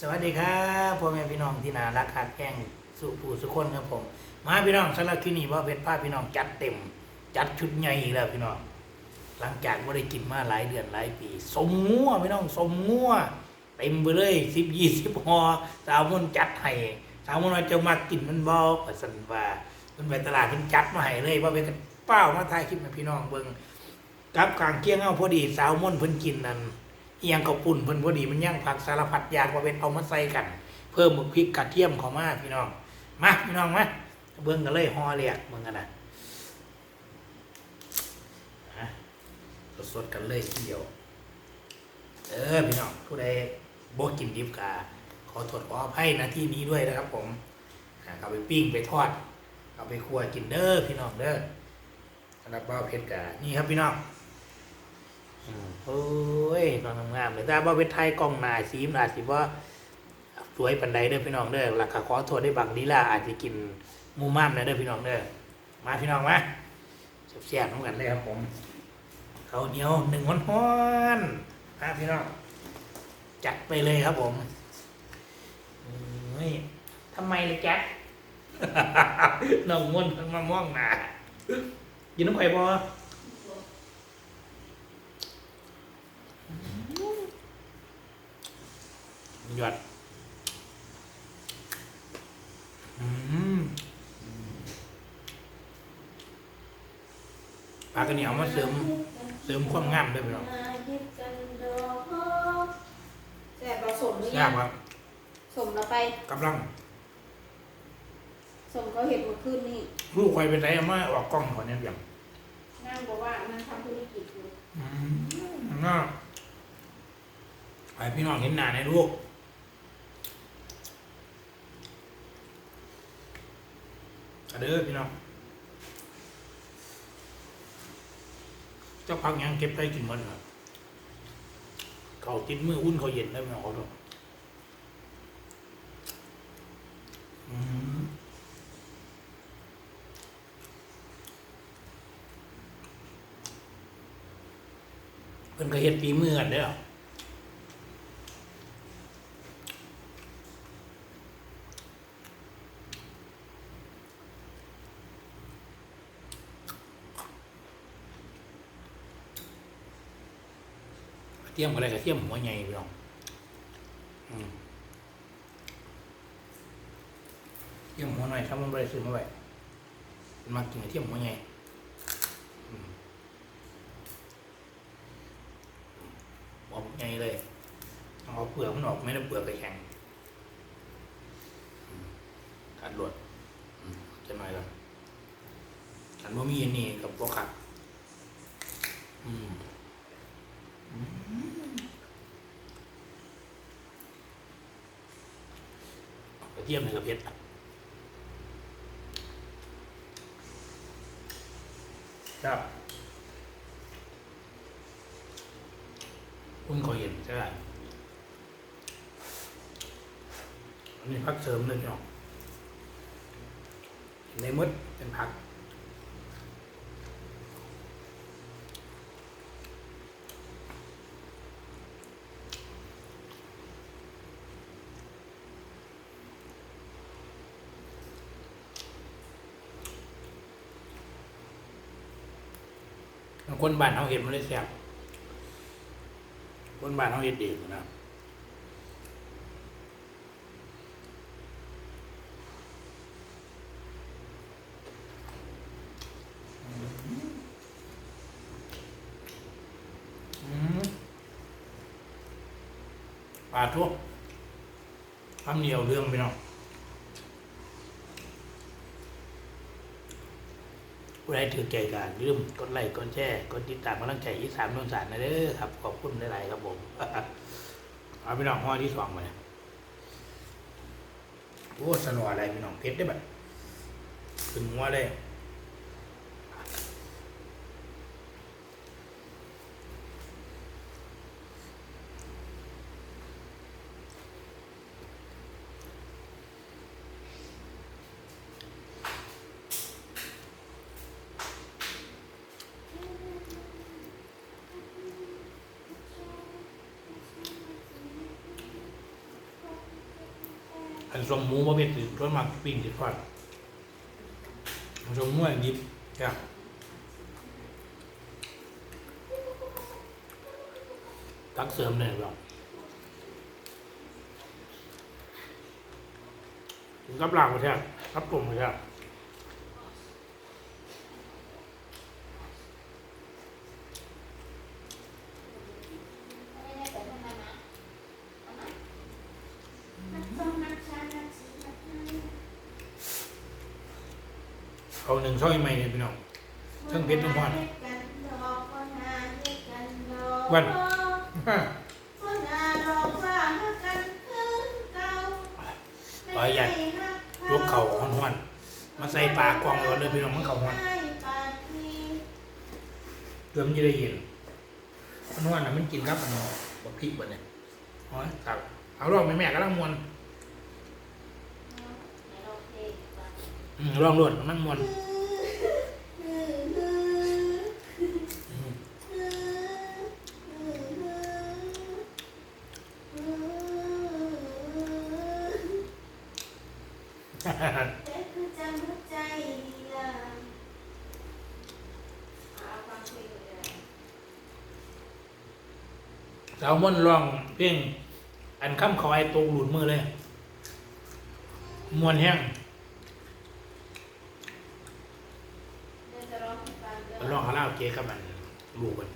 สวัสดีครับพ่อแม่พี่น้องที่น่ารักหักแกงสุผู้สุคนครับผม มาพี่น้องสำหรับคลิปนี้ว่าเพชรภาพี่น้องจัดเต็ม จัดชุดใหญ่อีกแล้วพี่น้อง หลังจากไม่ได้กินมาหลายเดือนหลายปี สมงัวพี่น้องสมงัวเต็มไปเลยสิบยี่สิบหอสาวมนจัดให้สาวมนว่าจะมากินมันบ่ประสันว่ามันไปตลาดมันจัดมาให้เลยว่าเป็นเป้ามาถ่ายคลิปให้พี่น้องเบิ่งกับกลางเกี้ยงเอาพอดีสาวมนเพิ่นกินนั่น เอียงกับปุ่นเพิ่นพอดีมันย่างผักสารพัดอย่างมาเป็นเอามาใส่กัน เพิ่มหมึกพริกกระเทียมเข้ามาพี่น้องมาพี่น้องมาเบิ่งกันเลยฮอเรียกเบิ่งกันนะอะสดๆกันเลยทีเดียว เออพี่น้องผู้ใดบ่กินดิบกาขอโทษขออภัยนะที่นี้ด้วยนะครับ ผมเอาไปปิ้งไปทอด เอาไปคั่วกินเด้อพี่น้องเด้อสำหรับบ้าเพชรกานี่ครับพี่น้อง โอ้ยนอนงามๆเลยแต่ว่าเป็นไทยกล้องหนาสีมนอาจสิว่าสวยปันใดเด้อพี่น้องเด้อราคาขอโทษได้บางลีลาอาจจะกินหมูม่ามนะเด้อพี่น้องเด้อมาพี่น้องมาเสียบๆน้ำกันเลยครับผมเขาเหนียวหนึ่งฮ้อนๆมาพี่น้องจัดไปเลยครับผมนี่ทำไมเลยแจ๊คน้องม่วนมามองหนากินน้ำไข่บอ ยอดอืมปลากระเหนียวมาเสริม เสริมความงามด้วยพี่น้องแซ่บเราสมหรือแซ่ยับงครับสมเราไปกำลัง สมเขาเห็นเมื่อคืนนี่ลูกคอยเป็นไรเอามาออกกล้องก่อนเนี่ยเพียงนางบอกว่านั่งทำธุรกิจอยู่อืมน่าให้พี่น้องเห็นหน้าในลูกอะ เด้อพี่น้องเจ้าพักยังเก็บได้กินหมดครับเขาติดมืออุ่นเขาเย็นได้ไหมเอาดูอืมเพิ่นก็เฮ็ดฝีมือกันเด้อ เทียมอะไรกับเทียมหัวใหญ่พี่น้องเทียมหัวหน่อยถ้ามันไม่ได้ซื้อมาไว้มากินเทียมหัวใหญ่อืมหัวใหญ่เลยองเอาเปลือกมันออกไม่ได้เปลือกไปแข็งขัดหลวดจะหน่อยก่อนขันว่ามีอันนี้กับพวกขัด อืม กระ เทียมในกระเพชรครับคุณขอเห็นใช่ไหมอันนี้พักเสริมเลยเนาะในมดเป็นพัก คนบ้านเขาเห็นมันได้แซ่บคนบ้านเขาเห็นดีนะอืมปลาทุกทำเหนียวเรื่องไปเนาะ ผู้ใดถือใจกันลืมกดไลค์กดแชร์กดติดตามกำลังใจอีสามนนสารนะเด้อครับ ขอบคุณหลายๆครับผมเอาไปลองห้อที่สองมาเลยโอ้สนออะไรพี่น้องเพชรได้แบบขึ้นหัวเลย สมหมูบ่เป็นติดส่วนมากปิ้งติดทอดอันสมมูอันดิบจ้ะตักเสริมเลยบ่หรอกกับหลังไปแท้กับกลุ่มไปแท้ม่ได้แต่ทำไมนะนักต้องนักชานักสีนักไทย เอาหนึ่งช่อยใหม่เนี่ยพี่น้องเครื่องเพชรน้ำพรวันขออนุญาตยกเข่าห้อนๆมาใส่ปลากวางก่อนเลยพี่น้องมันเข่าห้อนเพื่อมันจะได้เย็นมันห้อนนะมันกินครับมันบักพริกบัดเนี่ยอ๋อครับเอาลองแม่แม่ก็ลองมวนอืม ลองรวดมันมวนอืมสาวม่อนลองเพียงอันค้ำคอยตรงหลุดมือเลย มวนแห้ง ลองเอาเหล้าเก๊กับมันลูกมัน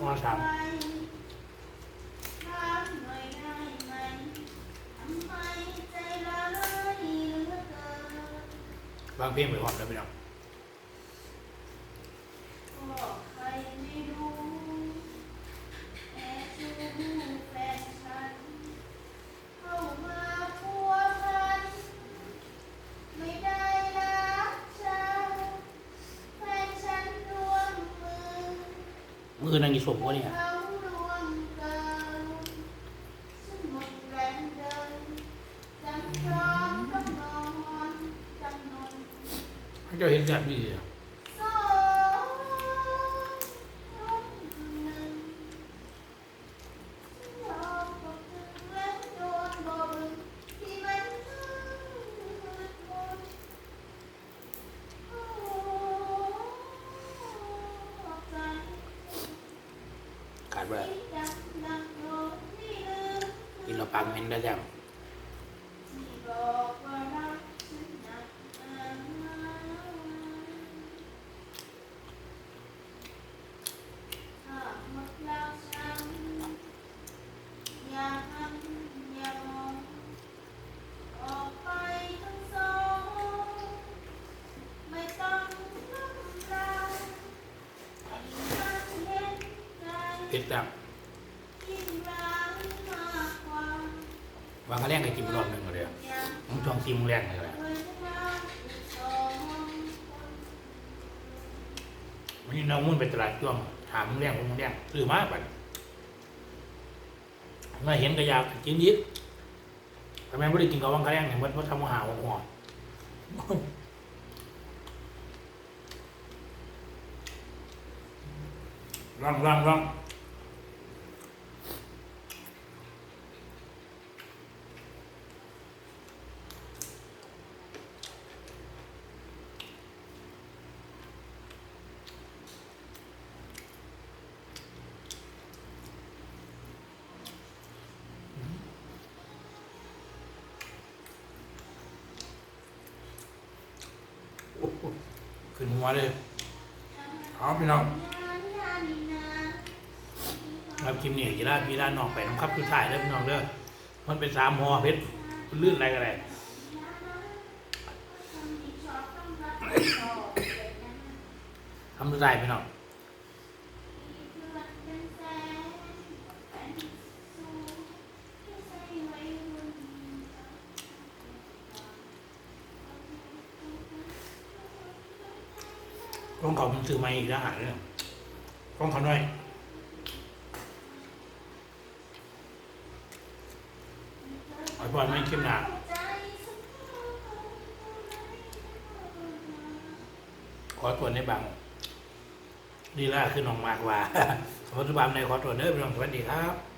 มวนสามบางเพลงไปก่อนแล้วพี่น้อง มือนั่งกี่ศพวะเนี่ยเขารวมกันฉันหมดแรงเดินจำพร้อมกับนอนจำนนให้เจ้าเห็นแบบนี้สอง ขาดไปคิดดักดักโดนที่ลืมกินเราปากเหม็นได้แล้ เผ็ดจังยิ่งรักมวางกระแรงให้กินรอบหนึ่งเลยอย่างผมช่องซีมงแรงเลยวันนี้น้องมุ่นไปตลาดจ้วงถามมึงแรงมึงแรงซื้อมาบัดมาเห็นกระยากินยิบทำไมไม่ได้กินกับวังกระแรงเนี่ยมันเพราะทำอาหารหัวร่างร่างร่าง หัวเลยเอาพี่น้องครับคลิปนี้กีฬาพี่ด้านนอกไปน้องครับคือถ่ายแล้วพี่น้องเด้อมันเป็นสามหอเพชรลื่นอะไรกันเลยทำได้พี่น้อง มีเพื่อนเป็นแสนแฟนสูงที่ใส่ไว้บน ถือไม้อมาอีกแล้วหาเรื่องของเขาหน่อยไอ้พอนไม่เข้มหนักขอตัวในบางลีล่ะคือน้องมากว่าสมมติบามในขอตัวจเด้อพี่น้องสวัสดีครับ